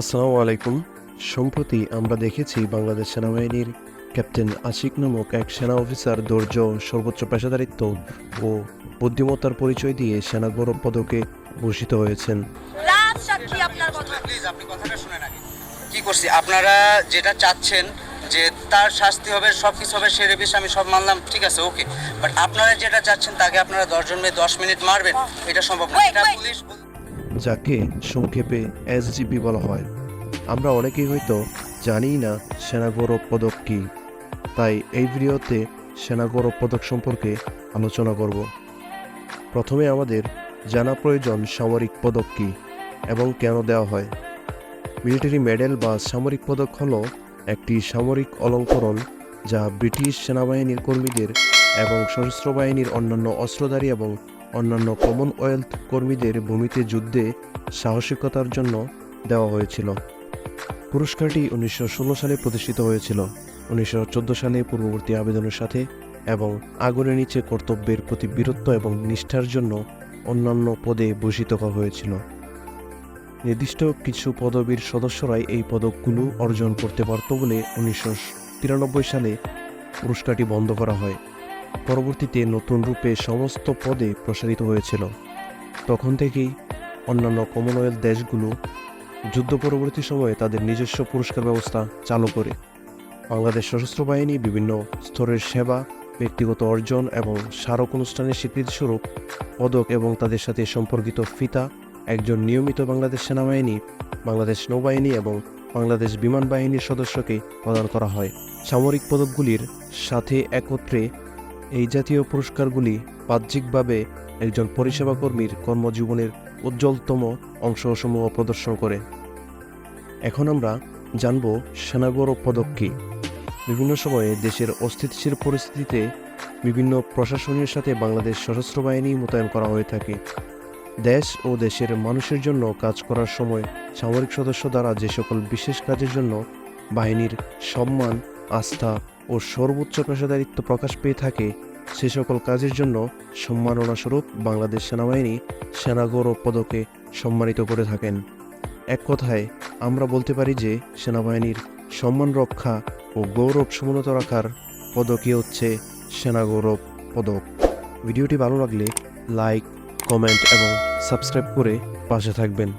আসসালামু আলাইকুম। সম্প্রতি আমরা দেখেছি বাংলাদেশ সেনাবাহিনীর ক্যাপ্টেন আশিক নামক এক সেনা অফিসার ধৈর্য সর্বোচ্চ পেশাদারিত্ব ও বুদ্ধিমত্তার পরিচয় দিয়ে সেনা গৌরব পদকে ভূষিত হয়েছেন। রাত সাক্ষী আপনার কথা। প্লিজ আপনি কথাটা শুনেন আগে। কি করছি? আপনারা যেটা চাচ্ছেন যে তার শাস্তি হবে সব কিছু হবে সে বিষয়ে আমি সব মানলাম ঠিক আছে ওকে। বাট আপনারা যেটা চাচ্ছেন তাকে আপনারা দশজন মেয়ে দশ মিনিট মারবেন এটা সম্ভব না। এটা পুলিশ যাকে সংক্ষেপে এসজিপি বলা হয়। আমরা অনেকেই হয়তো জানিই না সেনা গৌরব পদক কী। তাই এই ভিডিওতে সেনা গৌরব পদক সম্পর্কে আলোচনা করব। প্রথমে আমাদের জানা প্রয়োজন সামরিক পদক কী এবং কেন দেওয়া হয়। মিলিটারি মেডেল বা সামরিক পদক হল একটি সামরিক অলঙ্করণ যা ব্রিটিশ সেনাবাহিনীর কর্মীদের এবং সশস্ত্র বাহিনীর অন্যান্য অস্ত্রধারী এবং অন্যান্য কমনওয়েলথ কর্মীদের ভূমিতে যুদ্ধে সাহসিকতার জন্য দেওয়া হয়েছিল। পুরস্কারটি উনিশশো ষোলো সালে প্রতিষ্ঠিত হয়েছিল। উনিশশো চোদ্দ সালে পূর্ববর্তী আবেদনের সাথে এবং আগুনের নিচে কর্তব্যের প্রতি বীরত্ব এবং নিষ্ঠার জন্য অন্যান্য পদে ভূষিত করা হয়েছিল। নির্দিষ্ট কিছু পদবীর সদস্যরাই এই পদকগুলো অর্জন করতে পারত বলে উনিশশো তিরানব্বই সালে পুরস্কারটি বন্ধ করা হয়। পরবর্তীতে নতুন রূপে সমস্ত পদে প্রসারিত হয়েছিল। তখন থেকেই অন্যান্য কমনওয়েলথ দেশগুলো যুদ্ধ পরবর্তী সময়ে তাদের নিজস্ব পুরস্কার ব্যবস্থা চালু করে। বাংলাদেশ সশস্ত্র বাহিনী বিভিন্ন স্তরের সেবা, ব্যক্তিগত অর্জন এবং স্মারক অনুষ্ঠানের স্বীকৃতিস্বরূপ পদক এবং তাদের সাথে সম্পর্কিত ফিতা, একজন নিয়মিত বাংলাদেশ সেনাবাহিনী, বাংলাদেশ নৌবাহিনী এবং বাংলাদেশ বিমান বাহিনীর সদস্যকে প্রদান করা হয়। সামরিক পদকগুলির সাথে একত্রে এই জাতীয় পুরস্কারগুলি বাহ্যিকভাবে একজন পরিষেবা কর্মীর কর্মজীবনের উজ্জ্বলতম অংশসমূহ প্রদর্শন করে। এখন আমরা জানব সেনাগৌরব পদক কী বিভিন্ন সময়ে দেশের অস্থিতিশীল পরিস্থিতিতে বিভিন্ন প্রশাসনের সাথে বাংলাদেশ সশস্ত্র বাহিনী মোতায়েন করা হয়ে থাকে। দেশ ও দেশের মানুষের জন্য কাজ করার সময় সামরিক সদস্য দ্বারা যে সকল বিশেষ কাজের জন্য বাহিনীর সম্মান, আস্থা ও সর্বোচ্চ পেশাদারিত্ব প্রকাশ পেয়ে থাকে সে সকল কাজের জন্য সম্মাননাস্বরূপ বাংলাদেশ সেনাবাহিনী সেনা গৌরব পদকে সম্মানিত করে থাকেন। এক কথায়, আমরা বলতে পারি যে সেনাবাহিনীর সম্মান রক্ষা ও গৌরব সমুন্নত রাখার পদকই হচ্ছে সেনা গৌরব পদক। ভিডিওটি ভালো লাগলে লাইক, কমেন্ট এবং সাবস্ক্রাইব করে পাশে থাকবেন।